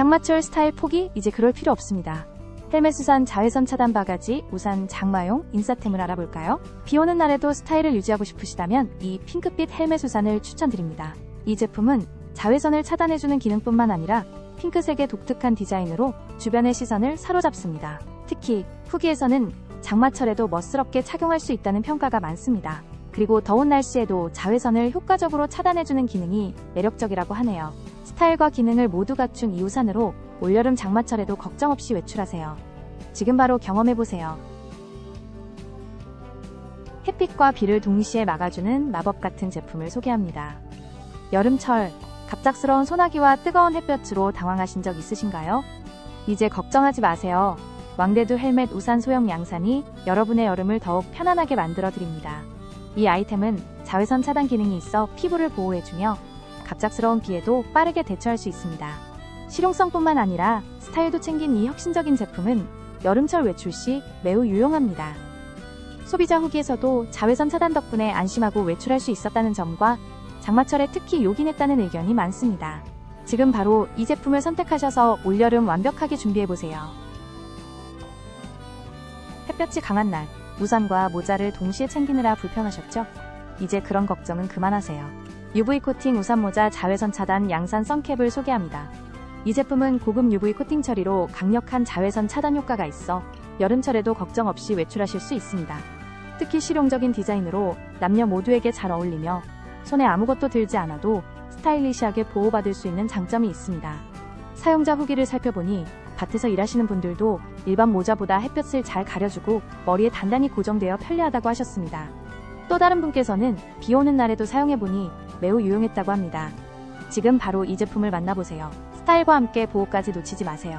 장마철 스타일 포기 이제 그럴 필요 없습니다. 헬멧 우산 자외선 차단 바가지, 우산 장마용 인싸템을 알아볼까요? 비 오는 날에도 스타일을 유지하고 싶으시다면 이 핑크빛 헬멧 우산을 추천드립니다. 이 제품은 자외선을 차단해주는 기능뿐만 아니라 핑크색의 독특한 디자인으로 주변의 시선을 사로잡습니다. 특히 후기에서는 장마철에도 멋스럽게 착용할 수 있다는 평가가 많습니다. 그리고 더운 날씨에도 자외선을 효과적으로 차단해주는 기능이 매력적이라고 하네요. 스타일과 기능을 모두 갖춘 이 우산으로 올여름 장마철에도 걱정 없이 외출하세요. 지금 바로 경험해보세요. 햇빛과 비를 동시에 막아주는 마법 같은 제품을 소개합니다. 여름철, 갑작스러운 소나기와 뜨거운 햇볕으로 당황하신 적 있으신가요? 이제 걱정하지 마세요. 왕대두 헬멧 우산 소형 양산이 여러분의 여름을 더욱 편안하게 만들어 드립니다. 이 아이템은 자외선 차단 기능이 있어 피부를 보호해주며 갑작스러운 비에도 빠르게 대처할 수 있습니다. 실용성뿐만 아니라 스타일도 챙긴 이 혁신적인 제품은 여름철 외출 시 매우 유용합니다. 소비자 후기에서도 자외선 차단 덕분에 안심하고 외출할 수 있었다는 점과 장마철에 특히 요긴했다는 의견이 많습니다. 지금 바로 이 제품을 선택하셔서 올여름 완벽하게 준비해보세요. 햇볕이 강한 날, 우산과 모자를 동시에 챙기느라 불편하셨죠? 이제 그런 걱정은 그만하세요. UV 코팅 우산 모자 자외선 차단 양산 선캡을 소개합니다. 이 제품은 고급 UV 코팅 처리로 강력한 자외선 차단 효과가 있어 여름철에도 걱정 없이 외출하실 수 있습니다. 특히 실용적인 디자인으로 남녀 모두에게 잘 어울리며 손에 아무것도 들지 않아도 스타일리시하게 보호받을 수 있는 장점이 있습니다. 사용자 후기를 살펴보니 밭에서 일하시는 분들도 일반 모자보다 햇볕을 잘 가려주고 머리에 단단히 고정되어 편리하다고 하셨습니다. 또 다른 분께서는 비 오는 날에도 사용해보니 매우 유용했다고 합니다. 지금 바로 이 제품을 만나보세요. 스타일과 함께 보호까지 놓치지 마세요.